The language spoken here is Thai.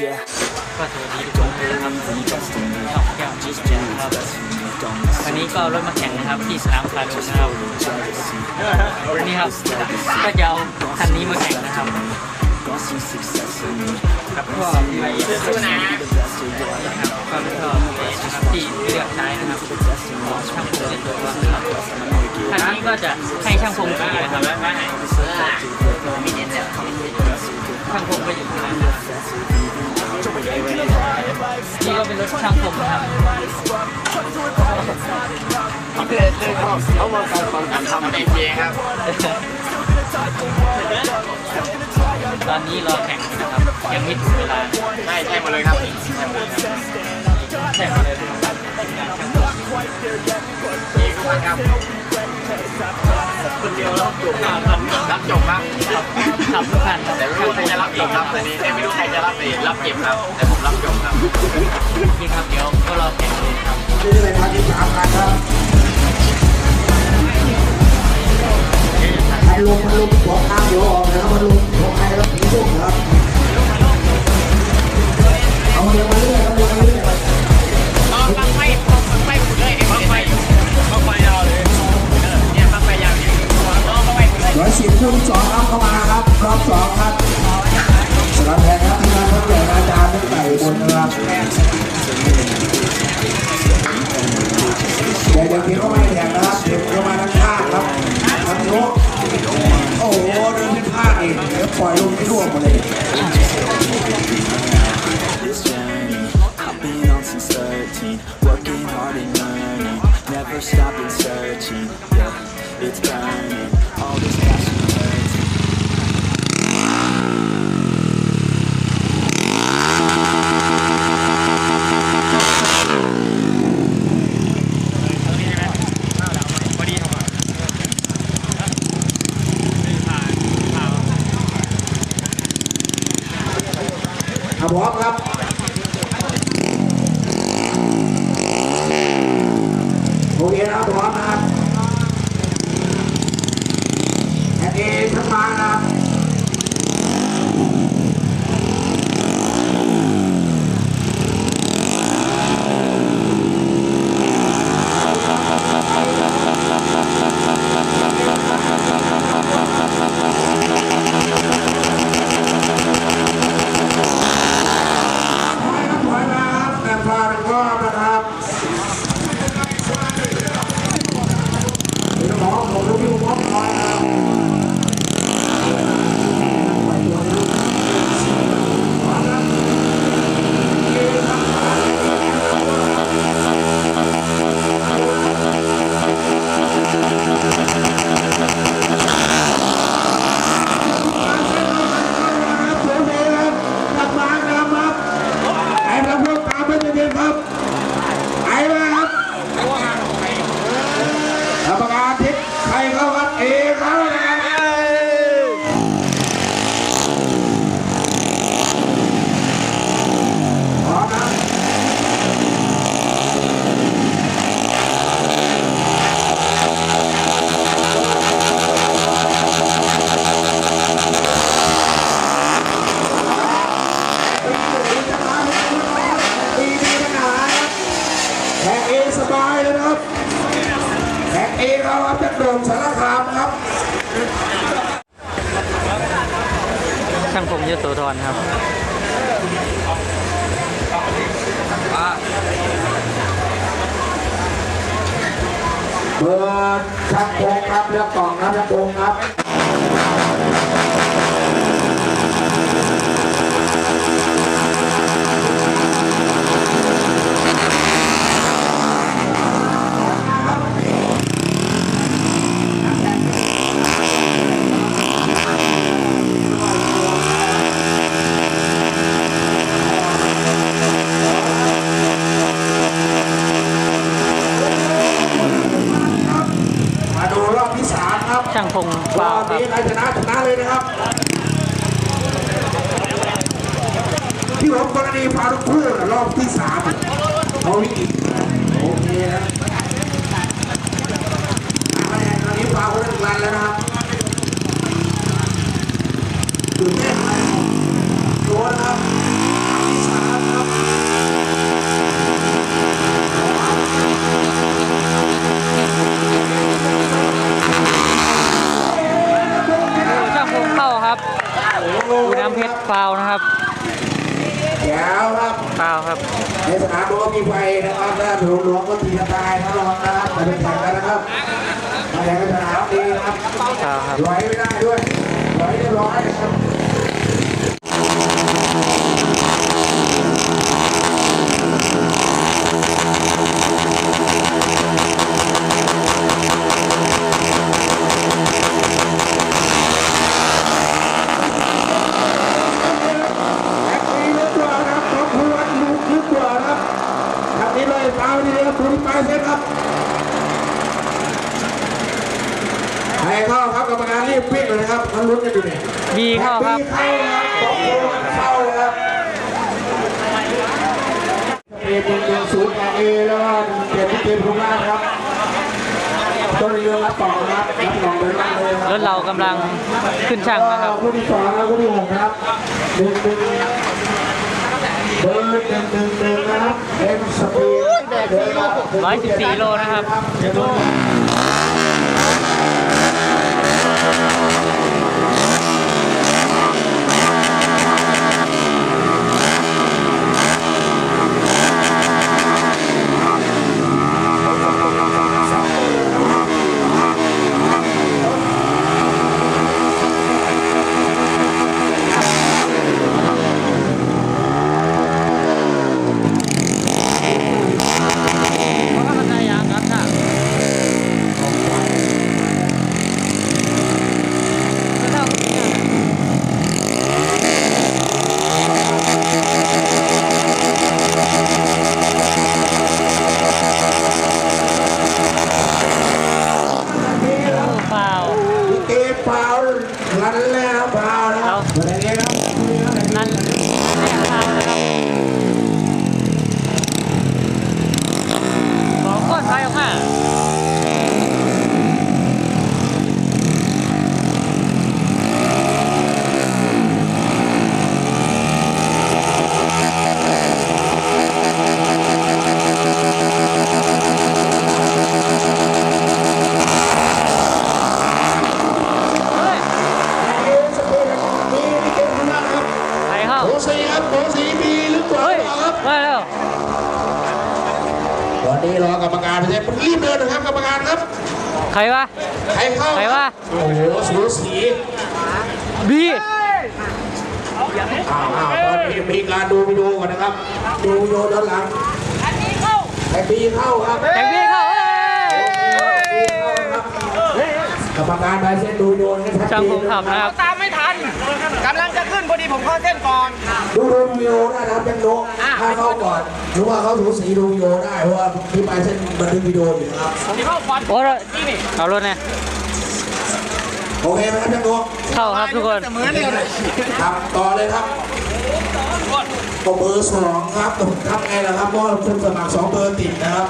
Yeah, ก็สวัสดีทุกคนด้วยนะครับผมช่องแก้วจีแจนะครับวันนี้ก็เอารถมาแข่งนะครับที่สนามคาร์โดนะครับวันนี้ครับก็จะเอาคันนี้มาแข่งนะครับ gonna see success in me. กับพ่อไปสู้นะนะครับก็เป็นพ่อนะครับที่เลือกใช้นะครับของช่างพงในตัวนะครับคันนี้ก็จะให้ช่างพงขี่นะครับ นี่ก็เป็นรถช่างพงนะครับเขามาการฟังการทำเองครับ ตอนนี้รอแข่งนะครับยังไม่ถึงเวลาใช่ใช่หมดเลยครับใช่หมดเลยครับแข่งเลยนะครับเองก็ครับคนเดียวรับจบครับรับจบครับขับทุกคันแต่ไม่รู้ใครจะรับเองครับตอนนี้ไม่รู้ใครจะรับเองรับเก็บครับแต่ผมรับจบครับ คู่ที่สองครับเข้ามาครับรอบสองครับสำหรับแทนครับที่มาครับใหญ่อาจารย์ไม่ไก่บนครับเดี๋ยวเดี๋ยวเพียงเข้ามาอย่างนะครับเดี๋ยวเข้ามาทั้งข้างครับทั้งโน้โอ้โหเดินที่ข้างเองเดี๋ยวปล่อยลงที่ร่วงมดเลย This journey I've been on since 13 Working hard and learning Never stopping searching Yeah, it's burning อะพร้อมครับโอเคนะครับพร้อมนะครับแอนเอทั้งมานะครับ ถอยมาครับแต่พาเป็นรอบนะครับเดี๋ยวหมอผมรู้ที่ผมถอยนะครับเสียงเพลงครับกลับมาครับไอ้พระพุทธตามไปเย็นๆครับไอ้มาครับกรรมการทิศใครเข้าครับเอเข้านะครับพร้อมนะปีนี้ปัญหาครับแท็กเอสบายเลยนะครับแท็ก เอเราครับจากโด่งสารคามครับ ช่างพงยโสธรครับเบอร์ชักโคงครับเลือกกล่องครับชักโคงครับ กรณีพาลูกคู่รอบที่สามเขาวิ่งอีกโอเคนะคะแนนตอนนี้ฟาคนละรันแล้วนะครับตื่นเต้นโดนครับ ในสนามรั้วมีไฟนะครับถ้าถูกหลวงก็ตีกันตายนะระวังนะครับมาเป็นแข่งกันนะครับมาแข่งกันสนามดีนะครับฟาวครับไหลไม่ได้ด้วยไหลเรียบร้อยนะครับ แท็กซี่ลึกกว่านะครับขอบคุณลุกลึกกว่านะครับทางนี้เลยตามนี้เลยครับคุณไปเซ็ตครับใครเข้าค รับกรรมการรีบวิ่งเลยนะครับมันลุ้นกันอยู่เนี่ยบีเข้าครับแท็กซี่เข้าครับขอบคุณเข้าเลยครับเอเป็นเดือนศูนย์เอแล้วก็เกียรติเกมทุกงานครับต้นเรือรับต่อนะครับรับต่อเดินมาเลยครรับถเรากำลังขึ้นช่างนะครับคู่ที่สองแล้วคู่ที่หกนะครับหนึ่งหนึ่งเบอร์หนึ่งหนึ่งหนึ่งนะครับเอ็มสปีดเดินมา114โลนะครับ เดี๋ยวดู ฟาว เกมเปล่าลันแล้วเปล่านะครับอะไรเนี่ยครับ นั่นแรกฟาวนะครับสองคนไปออกมา เฮ้ย เกมสปีดมีเกมข้างหน้าครับ ไปเข้า โอซีครับโอซีมีหรือเปล่า เฮ้ย ครับ มาแล้ว ตอนนี้ รอกรรมการไปเลยรีบเดินนะครับกรรมการครับใครวะ ใครเข้าใครวะ โอ้โหสูสีบีอ้าวอ้าวตอนนี้มีการดูวิดีโอก่อนนะครับ ดูวิดีโอด้านหลังอันนี้เข้าไอ้บีเข้าครับแข่งบีเข้าเฮ้ยกรรมการไปเส้นดูวิดีโอให้ชัดเจนช่างผมขับนะครับตามไม่ทัน กำลังจะขึ้นพอดีผมเข้าเส้นก่อน ดูดูวิดีโอได้นะครับยังโนถ้าเข้าก่อนหรือว่าเขาถูสีดูวิดีโอได้เพราะว่าที่ไปเส้นบันทึกวิดีโออยู่นะครับที่เข้าควันโอ้ยเอารถเนี่ยโอเคไหมครับยังโนเข้าครับทุกคนเหมือนเลยครับต่อเลยครับก็เบอร์สองครับทำไงล่ะครับเพราะว่าคุณสมัครสองเบอร์ติดนะครับ